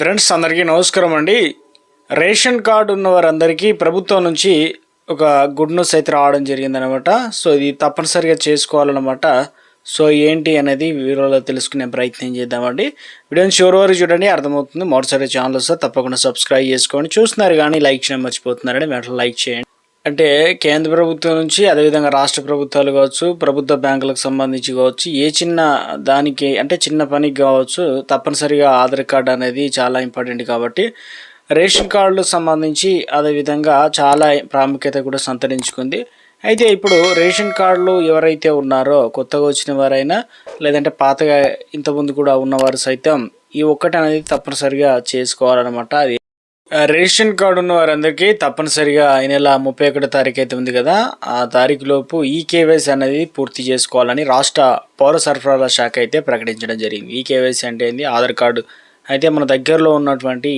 Friends అందరికీ నమస్కారం అండి. రేషన్ కార్డు ఉన్న వారందరికీ ప్రభుత్వం నుంచి ఒక గుడ్ న్యూస్ అయితే రావడం జరిగిందనమాట సో ఇది తప్పనిసరిగా చేసుకోవాలన్నమాట. సో ఏంటి అనేది వీడియోలో తెలుసుకునే ప్రయత్నం చేద్దామండి. వీడియోని చివరి వరకు చూడండి అర్థమవుతుంది. మొదటిసారి ఛానల్ వస్తే తప్పకుండా సబ్స్క్రైబ్ చేసుకోండి. చూస్తున్నారు కానీ లైక్ చేయడం మర్చిపోతున్నారండి. వెంటనే లైక్ చేయండి. అంటే కేంద్ర ప్రభుత్వం నుంచి అదేవిధంగా రాష్ట్ర ప్రభుత్వాలు కావచ్చు ప్రభుత్వ బ్యాంకులకు సంబంధించి కావచ్చు ఏ చిన్న దానికి అంటే చిన్న పనికి కావచ్చు తప్పనిసరిగా ఆధార్ కార్డు అనేది చాలా ఇంపార్టెంట్ కాబట్టి రేషన్ కార్డులకు సంబంధించి అదేవిధంగా చాలా ప్రాముఖ్యత కూడా సంతరించుకుంది. అయితే ఇప్పుడు రేషన్ కార్డులు ఎవరైతే ఉన్నారో కొత్తగా వచ్చిన వారైనా లేదంటే పాతగా ఇంతకుముందు కూడా ఉన్నవారు సైతం ఈ ఒక్కటి అనేది తప్పనిసరిగా చేసుకోవాలన్నమాట. అది రేషన్ కార్డు ఉన్న వారందరికీ తప్పనిసరిగా ఈ నెల ముప్పై ఒకటో తారీఖు అయితే ఉంది కదా. ఆ తారీఖు లోపు ఈ కేవైసీ అనేది పూర్తి చేసుకోవాలని రాష్ట్ర పౌర సరఫరాల శాఖ అయితే ప్రకటించడం జరిగింది. ఈ కేవైసీ అంటే ఏంది? ఆధార్ కార్డు. అయితే మన దగ్గరలో ఉన్నటువంటి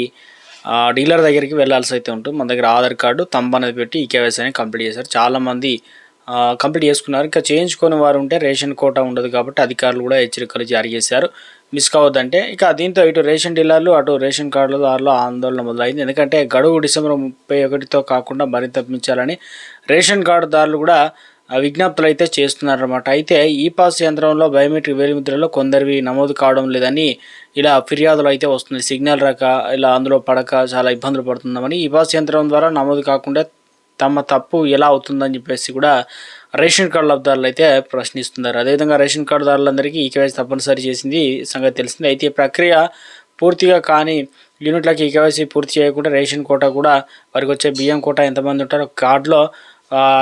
డీలర్ దగ్గరికి వెళ్ళాల్సి అయితే ఉంటుంది. మన దగ్గర ఆధార్ కార్డు తంబ్ అనేది పెట్టి ఈ కేవైసీ అనేది కంప్లీట్ చేశారు. చాలామంది కంప్లీట్ చేసుకున్నారు. ఇంకా చేయించుకునే వారు ఉంటే రేషన్ కోటా ఉండదు కాబట్టి అధికారులు కూడా హెచ్చరికలు జారీ చేశారు. మిస్ కావద్దంటే ఇక దీంతో ఇటు రేషన్ డీలర్లు అటు రేషన్ కార్డులదారులు ఆందోళన మొదలైంది. ఎందుకంటే గడువు డిసెంబర్ ముప్పై ఒకటితో కాకుండా మరింత పెంచాలని రేషన్ కార్డుదారులు కూడా విజ్ఞప్తులు అయితే చేస్తున్నారన్నమాట. అయితే ఈ పాస్ యంత్రంలో బయోమెట్రిక్ వేలిముద్రలో కొందరివి నమోదు కావడం లేదని ఇలా ఫిర్యాదులు అయితే వస్తుంది సిగ్నల్ రాక ఇలా అందులో పడక చాలా ఇబ్బందులు పడుతుందామని ఈ పాస్ యంత్రం ద్వారా నమోదు కాకుండా తమ తప్పు ఎలా అవుతుందని చెప్పేసి కూడా రేషన్ కార్డు లబ్ధారులు అయితే ప్రశ్నిస్తున్నారు. అదేవిధంగా రేషన్ కార్డుదారులందరికీ ఈ కేవైసీ తప్పనిసరి చేసింది సంగతి తెలిసింది. అయితే ఈ ప్రక్రియ పూర్తిగా కానీ యూనిట్లకి ఈ కేవైసీ పూర్తి చేయకుండా రేషన్ కోట కూడా వారికి వచ్చే బియ్యం కోట ఎంతమంది ఉంటారో కార్డులో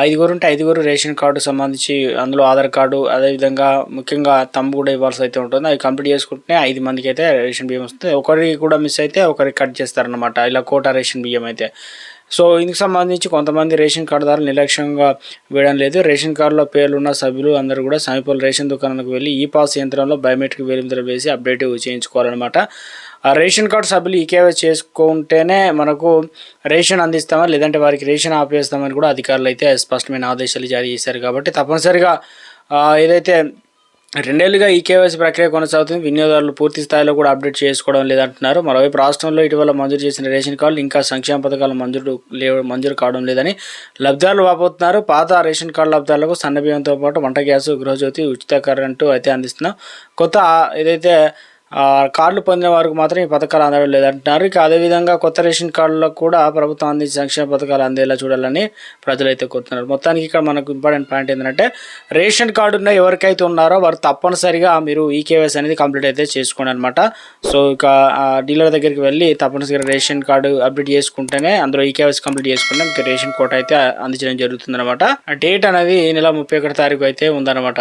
ఐదుగురు ఉంటే ఐదుగురు రేషన్ కార్డు సంబంధించి అందులో ఆధార్ కార్డు అదేవిధంగా ముఖ్యంగా తమ్ము కూడా ఇవ్వాల్సి అయితే ఉంటుంది. అవి కంప్లీట్ చేసుకుంటే ఐదు మందికి అయితే రేషన్ బియ్యం వస్తుంది. ఒకరికి కూడా మిస్ అయితే ఒకరికి కట్ చేస్తారనమాట ఇలా కోటా రేషన్ బియ్యం అయితే. సో ఇందుకు సంబంధించి కొంతమంది రేషన్ కార్డుదారులు నిర్లక్ష్యంగా వేయడం లేదు. రేషన్ కార్డులో పేర్లు ఉన్న సభ్యులు అందరూ కూడా సమీపంలో రేషన్ దుకాణానికి వెళ్ళి ఈ పాస్ యంత్రంలో బయోమెట్రిక్ వేలిముద్ర వేసి అప్డేట్ చేయించుకోవాలన్నమాట. ఆ రేషన్ కార్డు సభ్యులు ఈకేవై చేసుకుంటేనే మనకు రేషన్ అందిస్తామని లేదంటే వారికి రేషన్ ఆపేస్తామని కూడా అధికారులు అయితే స్పష్టమైన ఆదేశాలు జారీ చేశారు. కాబట్టి తప్పనిసరిగా ఏదైతే రెండేళ్ళుగా ఈ కేవైసీ ప్రక్రియ కొనసాగుతుంది. వినియోగదారులు పూర్తి స్థాయిలో కూడా అప్డేట్ చేసుకోవడం లేదంటున్నారు. మరోవైపు రాష్ట్రంలో ఇటీవల మంజూరు చేసిన రేషన్ కార్డులు ఇంకా సంక్షేమ పథకాలు మంజూరు మంజూరు కావడం లేదని లబ్ధారులు వాపోతున్నారు. పాత రేషన్ కార్డు లబ్ధారులకు సన్నబియ్యంతో పాటు వంట గ్యాస్ గృహజ్యోతి ఉచిత కరెంటు అయితే అందిస్తున్నాం. కొత్త ఏదైతే కార్డులు పొందిన వారికి మాత్రం ఈ పథకాలు అందడం లేదంటున్నారు. ఇక అదేవిధంగా కొత్త రేషన్ కార్డులకు కూడా ప్రభుత్వం అందించే సంక్షేమ పథకాలు అందేలా చూడాలని ప్రజలైతే కోరుతున్నారు. మొత్తానికి ఇక్కడ మనకు ఇంపార్టెంట్ పాయింట్ ఏంటంటే రేషన్ కార్డు ఉన్న ఎవరికైతే ఉన్నారో వారు తప్పనిసరిగా మీరు ఈకేవైస్ అనేది కంప్లీట్ అయితే చేసుకోండి అనమాట సో ఇక ఆ డీలర్ దగ్గరికి వెళ్ళి తప్పనిసరిగా రేషన్ కార్డు అప్డేట్ చేసుకుంటేనే అందులో ఈ కంప్లీట్ చేసుకుంటే మీకు రేషన్ కోట అయితే అందించడం జరుగుతుంది అనమాట డేట్ అనేది ఈ నెల ముప్పై ఒకటి తారీఖు అయితే ఉందన్నమాట.